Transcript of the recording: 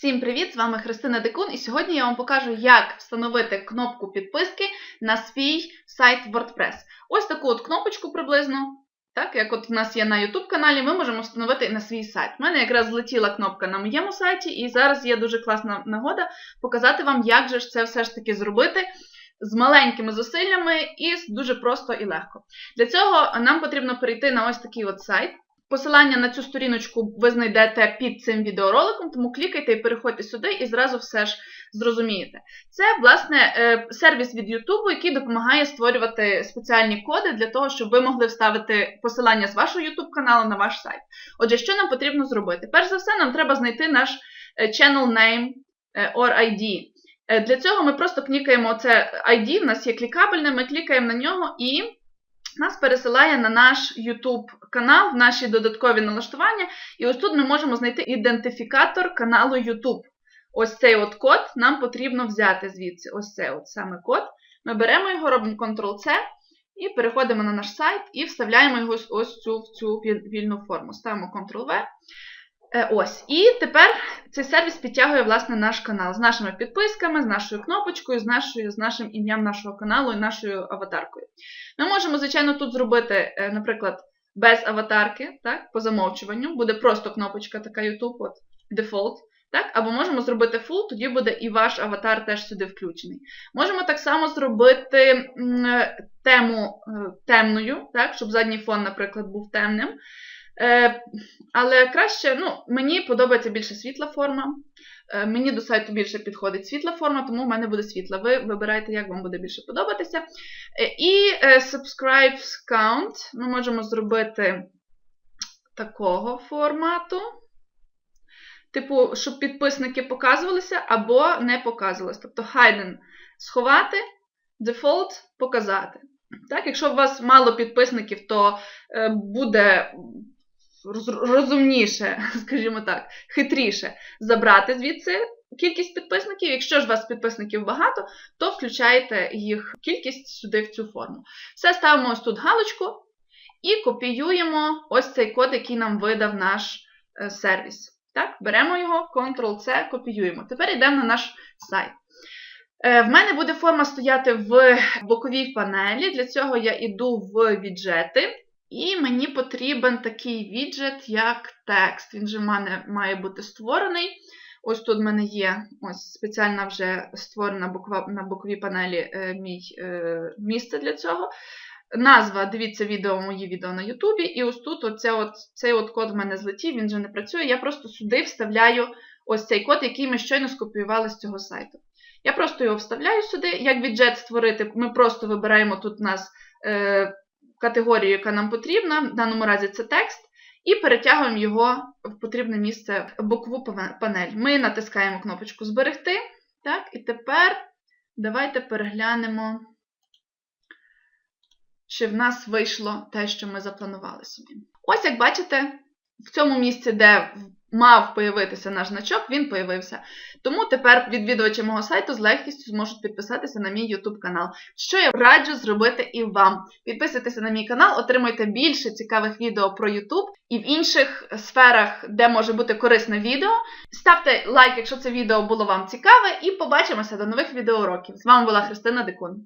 Всім привіт! З вами Христина Декун, і сьогодні я вам покажу, як встановити кнопку підписки на свій сайт WordPress. Ось таку от кнопочку приблизно, так як от в нас є на YouTube каналі, ми можемо встановити на свій сайт. У мене якраз злетіла кнопка на моєму сайті, і зараз є дуже класна нагода показати вам, як же це все ж таки зробити. З маленькими зусиллями і дуже просто і легко. Для цього нам потрібно перейти на ось такий от сайт. Посилання на цю сторіночку ви знайдете під цим відеороликом, тому клікайте і переходьте сюди і зразу все ж зрозумієте. Це, власне, е, сервіс від YouTube, який допомагає створювати спеціальні коди для того, щоб ви могли вставити посилання з вашого YouTube каналу на ваш сайт. Отже, що нам потрібно зробити? Перш за все, нам треба знайти наш е, channel name е, or ID. Для цього ми просто клікаємо це ID, в нас є клікабельне, ми клікаємо на нього і нас пересилає на наш YouTube канал, в наші додаткові налаштування. І ось тут ми можемо знайти ідентифікатор каналу YouTube. Ось цей от код нам потрібно взяти звідси. Ось цей от саме код. Ми беремо його, робимо Ctrl-C і переходимо на наш сайт і вставляємо його ось цю, в цю вільну форму. Ставимо Ctrl-V. Ось. І тепер цей сервіс підтягує власне наш канал з нашими підписками, з нашою кнопочкою, з нашою, з нашим ім'ям нашого каналу і нашою аватаркою. Ми можемо, звичайно, тут зробити, е, наприклад, без аватарки, так, по замовчуванню, буде просто кнопочка така YouTube, от, default. Так? Або можемо зробити full, тоді буде і ваш аватар теж сюди включений. Можемо так само зробити тему е, темною, так? щоб задній фон, наприклад, був темним. Е, але краще, ну, мені подобається більше світла форма. Е, мені до сайту більше підходить світла форма, тому в мене буде світла. Ви вибираєте, як вам буде більше подобатися. Е, і subscribe count ми можемо зробити такого формату. Типу, щоб підписники показувалися або не показувалися. Тобто hidden сховати, default показати. Так, Якщо у вас мало підписників, то буде розумніше, скажімо так, хитріше забрати звідси кількість підписників. Якщо ж у вас підписників багато, то включаєте їх кількість сюди в цю форму. Все, ставимо ось тут галочку і копіюємо ось цей код, який нам видав наш е, сервіс. Так, Беремо його, Ctrl-C, копіюємо. Тепер йдемо на наш сайт. Е, в мене буде форма стояти в боковій панелі. Для цього я йду в віджети. І мені потрібен такий віджет, як текст. Він же в мене має бути створений. Ось тут в мене є ось спеціальна вже створена буква, на боковій панелі е, мій, е, місце для цього. Назва, дивіться відео, мої відео на Ютубі. І ось тут оце от, цей от код в мене злетів, він вже не працює. Я просто сюди вставляю ось цей код, який ми щойно скопіювали з цього сайту. Я просто його вставляю сюди. Як віджет створити, ми просто вибираємо тут у нас. Категорію, яка нам потрібна, в даному разі це текст, і перетягуємо його в потрібне місце бокову панель. Ми натискаємо кнопочку Зберегти. Так, І тепер давайте переглянемо, чи в нас вийшло те, що ми запланували собі. Ось, як бачите, в цьому місці, де мав появитися наш значок, він появився. Тому тепер відвідувачі мого сайту з легкістю зможуть підписатися на мій YouTube канал. Що я раджу зробити і вам. Підписуйтеся на мій канал, отримуйте більше цікавих відео про YouTube і в інших сферах, де може бути корисне відео. Ставте лайк, якщо це відео було вам цікаве, і побачимося до нових відеоуроків. З вами була Христина Дикун.